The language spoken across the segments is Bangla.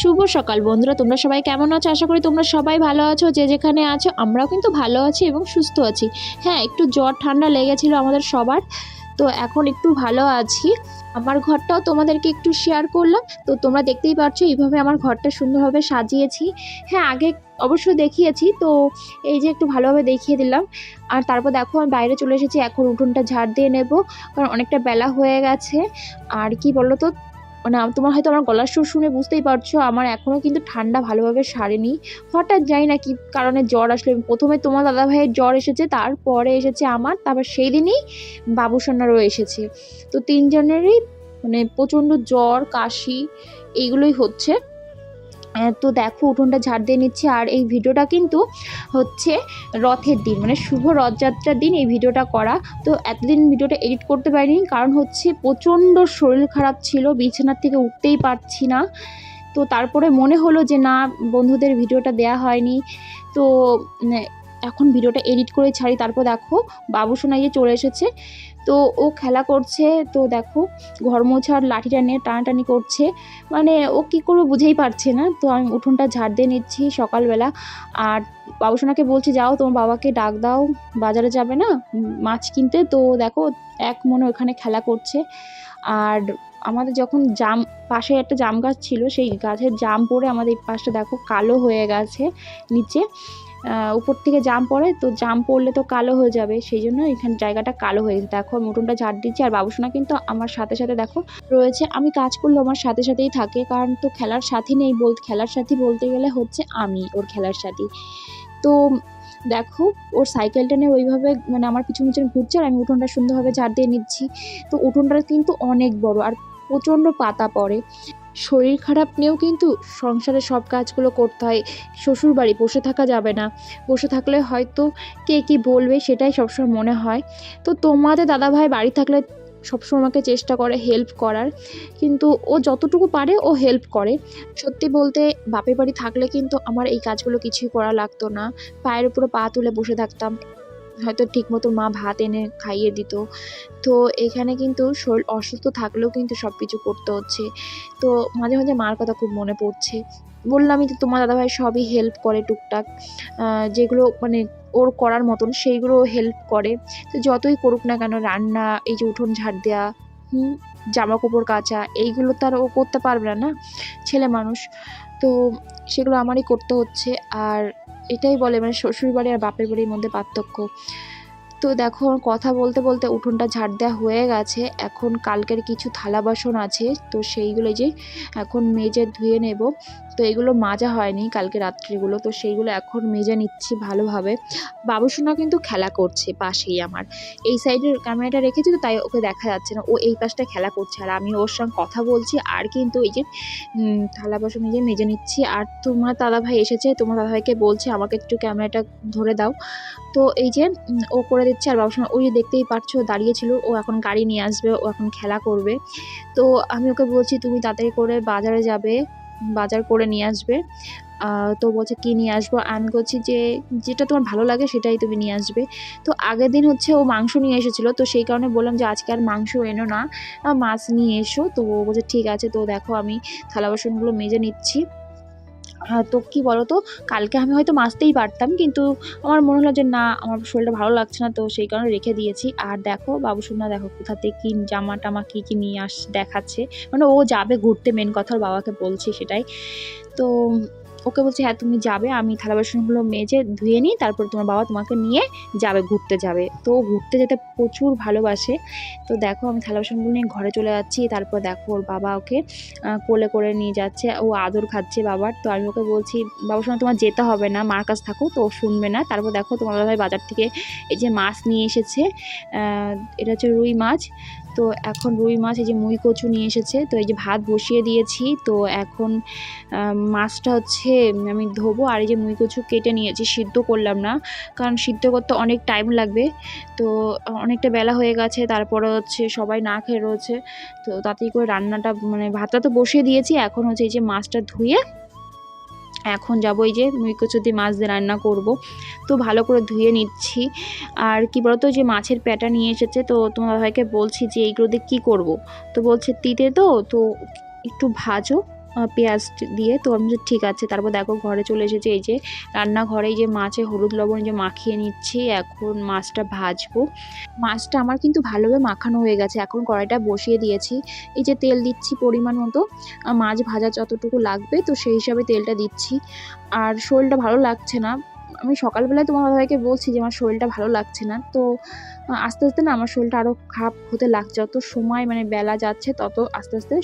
শুভ সকাল বন্ধুরা, তোমরা সবাই কেমন আছো? আশা করি তোমরা সবাই ভালো আছো, যে যেখানে আছো, আমরাও কিন্তু ভালো আছি এবং সুস্থ আছি। হ্যাঁ একটু জ্বর ঠান্ডা লেগেছিল আমাদের সবার, তো এখন একটু ভালো আছি। আমার ঘরটাও তোমাদেরকে একটু শেয়ার করলাম, তো তোমরা দেখতেই পাচ্ছ এইভাবে আমার ঘরটা সুন্দরভাবে সাজিয়েছি। হ্যাঁ আগে অবশ্যই দেখিয়েছি, তো এই যে একটু ভালোভাবে দেখিয়ে দিলাম। আর তারপর দেখো, আমি বাইরে চলে এসেছি, এখন উঠোনটা ঝাড় দিয়ে নেব, কারণ অনেকটা বেলা হয়ে গেছে। আর কি বলো তো মানে তোমার হয়তো আমার গলার সুর শুনে বুঝতেই পারছ, আমার এখনও কিন্তু ঠান্ডা ভালোভাবে সারেনি। হঠাৎ যাই না কি কারণে জ্বর আসলে। প্রথমে তোমার দাদা ভাইয়ের জ্বর এসেছে, তারপরে এসেছে আমার, তারপর সেই দিনই বাবুসোনারও এসেছে। তো তিনজনেরই মানে প্রচণ্ড জ্বর, কাশি, এইগুলোই হচ্ছে। তো দেখো উঠোনটা ঝাড় দিয়ে নিচ্ছে আর এই ভিডিওটা কিন্তু হচ্ছে রথের দিন মানে শুভ রথযাত্রার দিন এই ভিডিওটা করা। তো এতদিন ভিডিওটা এডিট করতে পারিনি কারণ হচ্ছে প্রচণ্ড শরীর খারাপ ছিল বিছানার থেকে উঠতেই পারছি না। তো তারপরে মনে হলো যে না বন্ধুদের ভিডিওটা দেয়া হয়নি। তো উম, এখন ভিডিওটা এডিট করে ছাড়ি, তারপর দেখো বাবু সোনা যে চলে এসেছে। তো ও খেলা করছে, তো দেখো ঘর মোছার লাঠিটা নিয়ে টানাটানি করছে। মানে ও কী করবে বুঝেই পারছে না। তো আমি উঠোনটা ঝাড় দিয়ে নিচ্ছি সকালবেলা। আর বাবুসোনাকে বলছি, যাও, তোমার বাবাকে ডাক দাও, বাজারে যাবে না? মাছ কিনতে? তো দেখো এক মনে ওখানে খেলা করছে। আর আমাদের যখন জাম, পাশে একটা জাম গাছ ছিল, সেই গাছের জাম পড়ে আমাদের এই পাশটা দেখো কালো হয়ে গেছে নিচে। উপর থেকে জাম পড়ে, তো জাম পড়লে তো কালো হয়ে যাবে, সেই জন্য এখানে জায়গাটা কালো হয়ে গেছে। দেখো আমি উঠোনটা ঝাড় দিচ্ছি, আর বাবুসোনা কিন্তু আমার সাথে সাথে দেখো, রয়েছে। আমি কাজ করলে আমার সাথে সাথেই থাকে, কারণ তো খেলার সাথী নেই বল, খেলার সাথী বলতে গেলে হচ্ছে আমি, ওর খেলার সাথী। তো দেখো, ওর সাইকেলটা নিয়ে ওইভাবে মানে আমার পিছন পিছন ঘুরছে, আর আমি উঠোনটা সুন্দরভাবে ঝাড় দিয়ে নিচ্ছি। তো উঠোনটা কিন্তু অনেক বড়, আর প্রচণ্ড পাতা পড়ে। শরীর খারাপ নিয়েও কিন্তু সংসারে সব কাজগুলো করতে হয়। শ্বশুর বাড়ি বসে থাকা যাবে না। বসে থাকলে হয়তো কে কী বলবে সেটাই সবসময় মনে হয়। তো তোমাদের দাদাভাই বাড়ি থাকলে সবসময় আমাকে চেষ্টা করে হেল্প করার। কিন্তু ও যতটুকু পারে ও হেল্প করে। সত্যি বলতে বাপের বাড়ি থাকলে কিন্তু আমার এই কাজগুলো কিছুই করা লাগতো না। পায়ের উপরে পা তুলে বসে থাকতাম। হয়তো ঠিকমতো মা ভাত এনে খাইয়ে দিত। তো এখানে কিন্তু শরীর অসুস্থ থাকলেও কিন্তু সব কিছু করতে হচ্ছে। তো মাঝে মাঝে মার কথা খুব মনে পড়ছে। বললামই তো তোমার দাদাভাই সবই হেল্প করে টুকটাক। যেগুলো মানে ওর করার মতন সেইগুলো হেল্প করে। তো যতই করুক না কেন রান্না, এই যে উঠোন ঝাড় দেওয়া হুম জামা কাপড় কাচা, এইগুলো তো আর ও করতে পারবে না না, ছেলে মানুষ। তো সেগুলো আমারই করতে হচ্ছে। আর এটাই বলে মানে শ্বশুর বাড়ি আর বাপের বাড়ির মধ্যে পার্থক্য। তো দেখো, কথা বলতে বলতে উঠোনটা ঝাড় দেওয়া হয়ে গেছে। এখন কালকের কিছু থালা বাসন আছে, তো সেইগুলো যে এখন মেজে ধুয়ে নেব। তো এগুলো মাজা হয়নি কালকে রাত্রিগুলো, তো সেইগুলো এখন মেজে নিচ্ছি ভালোভাবে। বাবুসোনা কিন্তু খেলা করছে পাশেই আমার। এই সাইডের ক্যামেরাটা রেখেছি তো, তাই ওকে দেখা যাচ্ছে না। ও এই পাশটা খেলা করছে আর আমি ওর সঙ্গে কথা বলছি আর কিন্তু এই যে থালা বাসন এই যে মেজে নিচ্ছি। আর তোমার দাদাভাই এসেছে, তোমার দাদাভাইকে বলছে আমাকে একটু ক্যামেরাটা ধরে দাও। তো এই যে ও করে দিচ্ছে আর বাবুসোনা, ওই যে দেখতেই পারছ দাঁড়িয়েছিল ও এখন গাড়ি নিয়ে আসবে, ও এখন খেলা করবে। তো আমি ওকে বলছি, তুমি তাড়াতাড়ি করে বাজারে যাবে। বাজার করে নিয়ে আসবে। তো বলছে, কী নিয়ে আসব? আমি বলছি যে, যেটা তোমার ভালো লাগে সেটাই তুমি নিয়ে আসবে। তো আগের দিন হচ্ছে ও মাংস নিয়ে এসেছিল। তো সেই কারণে বললাম যে, আজকে আর মাংস এনো না মাছ নিয়ে এসো। তো ও বলছে, ঠিক আছে। তো দেখো আমি থালা বাসনগুলো মেজে নিচ্ছি। তো কী বলো তো কালকে আমি হয়তো মাসতেই পারতাম, কিন্তু আমার মনে হলো যে না, আমার শরীরটা ভালো লাগছে না, তো সেই কারণে রেখে দিয়েছি। আর দেখো বাবুসোনা দেখো কোথাতে কী জামা টামা কী কী নিয়ে আস, দেখাচ্ছে। মানে ও যাবে ঘুরতে মেন কথা ওর বাবাকে বলছি সেটাই। তো ওকে বলছে হ্যাঁ তুমি যাবে, আমি থালা বাসনগুলো মেজে ধুয়ে নিই, তারপর তোমার বাবা তোমাকে নিয়ে যাবে, ঘুরতে যাবে। তো ঘুরতে যেতে প্রচুর ভালোবাসে। তো দেখো, আমি থালা বাসনগুলো নিয়ে ঘরে চলে যাচ্ছি, তারপর দেখো ওর বাবা ওকে কোলে করে নিয়ে যাচ্ছে, ও আদর খাচ্ছে বাবার। তো আমি ওকে বলছি, বাবার সঙ্গে তোমার যেতে হবে না, মার কাছে থাকো। তো ও শুনবে না। তারপর দেখো তোমার দাদাভাই বাজার থেকে এই যে মাছ নিয়ে এসেছে এটা হচ্ছে রুই মাছ। তো এখন রুই মাছ, এই যে মুই কচু নিয়ে এসেছে, তো এই যে ভাত বসিয়ে দিয়েছি, তো এখন মাছটা হচ্ছে আমি ধোবো, আর এই যে মুই কচু কেটে নিয়েছি, সিদ্ধ করলাম না, কারণ সিদ্ধ করতে অনেক টাইম লাগবে, তো অনেকটা বেলা হয়ে গেছে, তারপরে হচ্ছে সবাই না খেয়ে রয়েছে, তো তাতেই করে রান্নাটা মানে ভাতটা তো বসিয়ে দিয়েছি, এখন হচ্ছে এই যে মাছটা ধুয়ে এখন যাব এই যে মুই কচু দিয়ে মাছ দিয়ে রান্না করব। তো ভালো করে ধুয়ে নিচ্ছি। আর কি বলতো যে মাছের প্যাটা নিয়ে এসেছে, তো তোমার ভাইকে বলছি যে এইগুলো দিয়ে কী করব? তো বলছে তিতে তো তো একটু ভাজো। পেঁয়াজ দিয়ে। তো আমি ঠিক আছে, তারপর দেখো ঘরে চলে এসেছে, এই যে রান্নাঘরে এই যে মাছে হলুদ লবণ যে মাখিয়ে নিচ্ছি, এখন মাছটা ভাজবো। মাছটা আমার কিন্তু ভালোভাবে মাখানো হয়ে গেছে, এখন কড়াইটা বসিয়ে দিয়েছি। এই যে তেল দিচ্ছি পরিমাণ মতো মাছ ভাজা যতটুকু লাগবে, তো সেই হিসাবে তেলটা দিচ্ছি। আর শরীরটা ভালো লাগছে না। আমি সকালবেলায় তোমার দাদাভাইকে বলছি যে, আমার শরীরটা ভালো লাগছে না। তো আস্তে আস্তে না আমার শরীরটা আরও খারাপ হতে লাগছে। যত সময় মানে বেলা যাচ্ছে, তত আস্তে আস্তে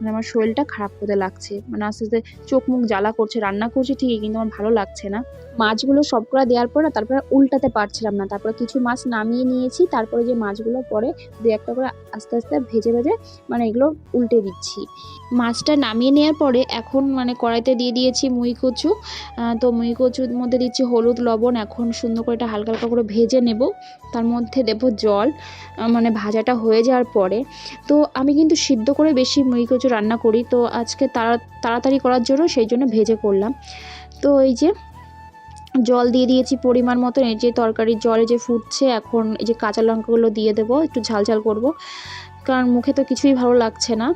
মানে আমার শরীরটা খারাপ হতে লাগছে। মানে আস্তে আস্তে চোখ মুখ জ্বালা করছে, রান্না করছি ঠিকই, কিন্তু আমার ভালো লাগছে না। মাছগুলো সবকটা দেওয়ার পর না তারপরে উল্টাতে পারছিলাম না। তারপরে কিছু মাছ নামিয়ে নিয়েছি, তারপরে যে মাছগুলো পরে দু একটা করে আস্তে আস্তে ভেজে ভেজে মানে এগুলো উল্টে দিচ্ছি। মাছটা নামিয়ে নেওয়ার পরে এখন মানে কড়াইতে দিয়ে দিয়েছি মুই কচু। তো মুই কচুর মধ্যে দিচ্ছি হলুদ, লবণ, এখন সুন্দর করে এটা হালকা হালকা করে ভেজে নেব। তার মধ্যে দেবো জল। মানে ভাজাটা হয়ে যাওয়ার পরে। তো আমি কিন্তু সিদ্ধ করে বেশি মুই কচু রান্না করি, তো আজকে তাড়া, তাড়াতাড়ি করার জন্য সেই জন্য ভেজে করলাম। তো এই যে জল দিয়ে দিয়েছি পরিমাণ মতন, এই যে তরকারির জলে যে ফুটছে, এখন এই যে কাঁচা লঙ্কাগুলো দিয়ে দেবো, একটু ঝাল ঝাল করব। কারণ মুখে তো কিছুই ভালো লাগছে না,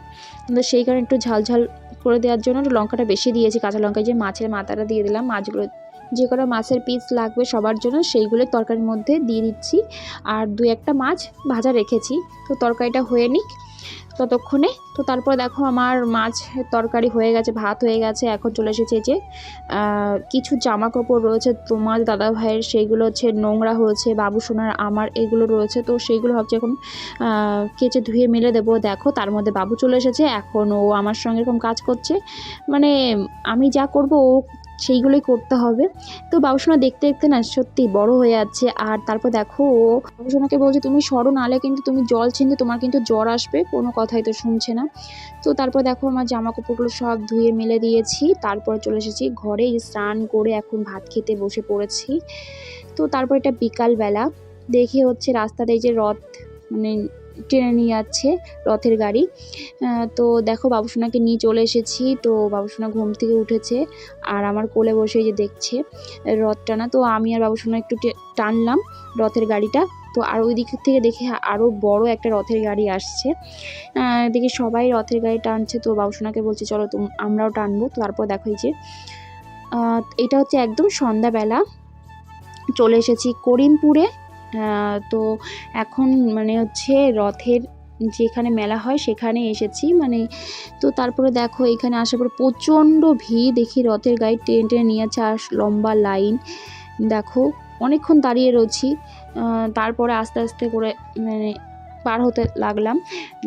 তো সেই কারণে একটু ঝাল ঝাল করে দেওয়ার জন্য লঙ্কাটা বেশি দিয়েছি, কাঁচা লঙ্কা এই যে মাছের মাথাটা দিয়ে দিলাম, মাছগুলো যে কটা মাছের পিস লাগবে সবার জন্য সেইগুলো তরকারির মধ্যে দিয়ে দিচ্ছি। আর দু একটা মাছ ভাজা রেখেছি, তো তরকারিটা হয়ে নিক ততক্ষণে। তো তারপর দেখো আমার মাছ তরকারি হয়ে গেছে, ভাত হয়ে গেছে, এখন চলে এসেছে যে কিছু জামা কাপড় রয়েছে, তোমার দাদা ভাইয়ের সেইগুলো হচ্ছে নোংরা হয়েছে, বাবু সোনার আমার এগুলো রয়েছে, তো সেইগুলো ভাবছি এখন কেচে ধুয়ে মেলে দেবো। দেখো তার মধ্যে বাবু চলে এসেছে, এখন ও আমার সঙ্গে এরকম কাজ করছে। মানে আমি যা করব ও সেইগুলোই করতে হবে। তো বাবুসোনা দেখতে দেখতে না সত্যি বড় হয়ে যাচ্ছে। আর তারপর দেখো ও বাবুসোনাকে বলছে, তুমি সরো নালে কিন্তু তুমি জল ছিনতে, তোমার কিন্তু জ্বর আসবে। কোনো কথাই তো শুনছে না। তো তারপর দেখো, আমার জামা কাপড়গুলো সব ধুয়ে মেলে দিয়েছি। তারপর চলে এসেছি ঘরে, স্নান করে এখন ভাত খেতে বসে পড়েছি। তো তারপর এটা বিকালবেলা। দেখি হচ্ছে রাস্তাতে যে রথ মানে টেনে নিয়ে যাচ্ছে রথের গাড়ি। তো দেখো বাবুসোনাকে নিয়ে চলে এসেছি। তো বাবুসোনা ঘুম থেকে উঠেছে আর আমার কোলে বসে যে দেখছে রথ টানা তো আমি আর বাবুসোনা একটু টানলাম রথের গাড়িটা। তো আর ওই দিক থেকে দেখে আরও বড় একটা রথের গাড়ি আসছে। দেখি সবাই রথের গাড়ি টানছে। তো বাবুসোনাকে বলছে, চলো তো আমরাও টানবো। তারপর দেখো যে এটা হচ্ছে একদম সন্ধ্যাবেলা। চলে এসেছি করিমপুরে। তো এখন মানে হচ্ছে রথের যেখানে মেলা হয় সেখানে এসেছি। মানে তো তারপরে দেখো এখানে আসার পর প্রচণ্ড ভিড়। দেখি রথের গাড়ি টেনে টেনে নিয়ে যাচ্ছে আর লম্বা লাইন। দেখো অনেকক্ষণ দাঁড়িয়ে রয়েছি। তারপরে আস্তে আস্তে করে মানে পার হতে লাগলাম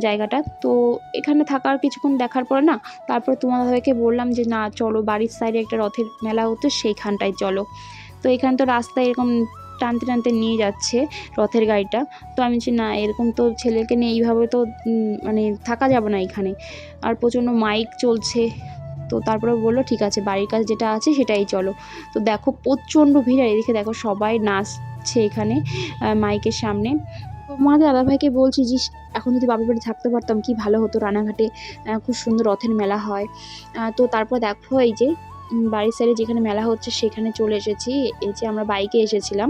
জায়গাটা। তো এখানে থাকার কিছুক্ষণ দেখার পর না তারপর তোমাদেরকে বললাম যে না, চলো বাড়ির সাইডে একটা রথের মেলা হতো, সেইখানটায় চলো। তো এখানে তো রাস্তায় এরকম টানতে টানতে নিয়ে যাচ্ছে রথের গাড়িটা। তো আমি বলছি, না, এরকম তো ছেলেকে নিয়ে এইভাবে তো মানে থাকা যাবে না এখানে। আর প্রচণ্ড মাইক চলছে। তো তারপরে বলল, ঠিক আছে, বাড়ির কাছে যেটা আছে সেটাই চলো। তো দেখো প্রচণ্ড ভিড়, আর এদিকে দেখো সবাই নাচছে এখানে মাইকের সামনে। তো মাদের দাদাভাইকে বলছি যে এখন যদি বাবার বাড়ি থাকতে পারতাম, কি ভালো হতো রানাঘাটে। খুব সুন্দর রথের মেলা হয়। তো তারপর দেখো এই যে বাড়ির সাইডে যেখানে মেলা হচ্ছে সেখানে চলে এসেছি। এই যে আমরা বাইকে এসেছিলাম।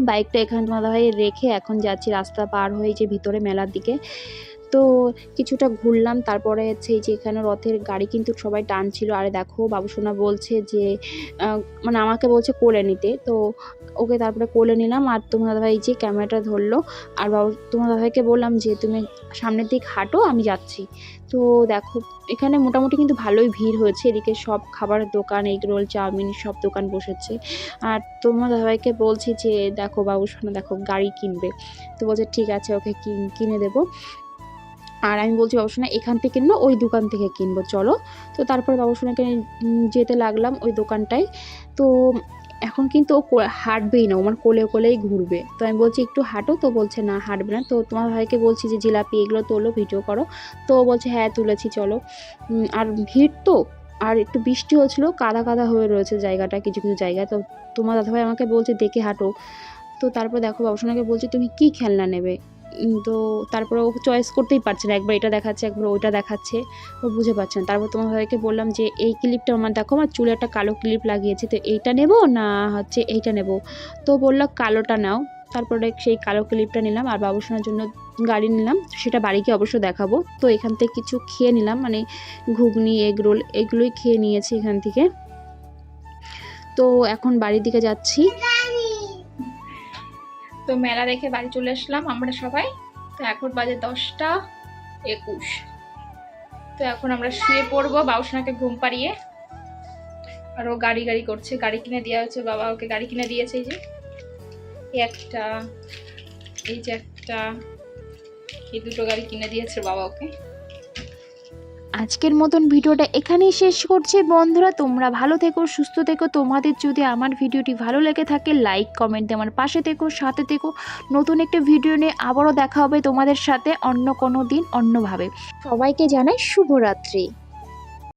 বাইকটা এখানে তোমাদের ভাই রেখে এখন যাচ্ছি রাস্তা পার হয়ে যে ভিতরে মেলার দিকে। তো কিছুটা ঘুরলাম। তারপরে হচ্ছে এই যে এখানে রথের গাড়ি কিন্তু সবাই টানছিল। আরে দেখো বাবুসোনা বলছে যে মানে আমাকে বলছে কোলে নিতে। তো ওকে তারপরে কোলে নিলাম আর তোমার দাদাভাই এই যে ক্যামেরাটা ধরলো। আর বাবু, তোমার দাদাভাইকে বললাম যে, তুমি সামনের দিক হাঁটো, আমি যাচ্ছি। তো দেখো, এখানে মোটামুটি কিন্তু ভালোই ভিড় হয়েছে। এদিকে সব খাবারের দোকান এগ রোল চাউমিন সব দোকান বসেছে। আর তোমার দাদাভাইকে বলছি যে, দেখো বাবু শোনো দেখো গাড়ি কিনবে। তো বলছে, ঠিক আছে, ওকে কিনে দেবো। আর আমি বলছি বাবুসোনা এখান থেকে কিনবো ওই দোকান থেকে কিনবো, চলো। তো তারপর বাবুসোনাকে যেতে লাগলাম ওই দোকানটায়। তো এখন কিন্তু ও হাঁটবেই না আমার কোলে কোলেই ঘুরবে। তো আমি বলছি, একটু হাঁটো? তো বলছে, না, হাঁটবে না। তো তোমার ভাইকে বলছি যে, জিলাপি এগুলো তোলো, ভিডিও করো। তো বলছে হ্যাঁ তুলেছি, চলো। আর ভিড় তো, আর একটু বৃষ্টি হচ্ছিল কাদা কাদা হয়ে রয়েছে জায়গাটা, কিছু কিছু জায়গায়। তো তোমার দাদাভাই আমাকে বলছে, দেখে হাঁটো। তো তারপর দেখো বাবুসোনাকে বলছে, তুমি কি খেলনা নেবে? তো তারপরে ও চয়েস করতেই পারছে না। একবার এটা দেখাচ্ছে, একবার ওইটা দেখাচ্ছে। ও বুঝে পারছে না। তারপর তোমার ভাইকে বললাম যে, এই ক্লিপটা আমার দেখো, আমার চুলে একটা কালো ক্লিপ লাগিয়েছে, তো এইটা নেব না হচ্ছে এইটা নেব? তো বলল, কালোটা নাও। তারপরে সেই কালো ক্লিপটা নিলাম আর বাবুসোনার জন্য গাড়ি নিলাম, সেটা বাড়িকে অবশ্য দেখাবো। তো এখান থেকে কিছু খেয়ে নিলাম মানে ঘুগনি এগ রোল এগুলোই খেয়ে নিয়েছি এখান থেকে। তো এখন বাড়ির দিকে যাচ্ছি। তো মেলা দেখে বাড়ি চলে আসলাম আমরা সবাই। তো এখন বাজে দশটা একুশ। তো এখন আমরা শুয়ে পড়ব বাবুসোনাকে ঘুম পাড়িয়ে। আর ও গাড়ি গাড়ি করছে, গাড়ি কিনে দেওয়া হয়েছে, বাবা ওকে গাড়ি কিনে দিয়েছে এই যে। একটা, এই যে একটা, এই দুটো গাড়ি কিনে দিয়েছে বাবা ওকে। আজকের মতন ভিডিওটা এখানেই শেষ করছি। বন্ধুরা, তোমরা ভালো থেকো, সুস্থ থেকো। তোমাদের যদি আমার ভিডিওটি ভালো লেগে থাকে লাইক কমেন্ট আমার পাশে থেকো, সাথে থেকো। নতুন একটা ভিডিও নিয়ে আবারও দেখা হবে তোমাদের সাথে অন্য কোনো দিন অন্যভাবে। সবাইকে জানাই শুভরাত্রি।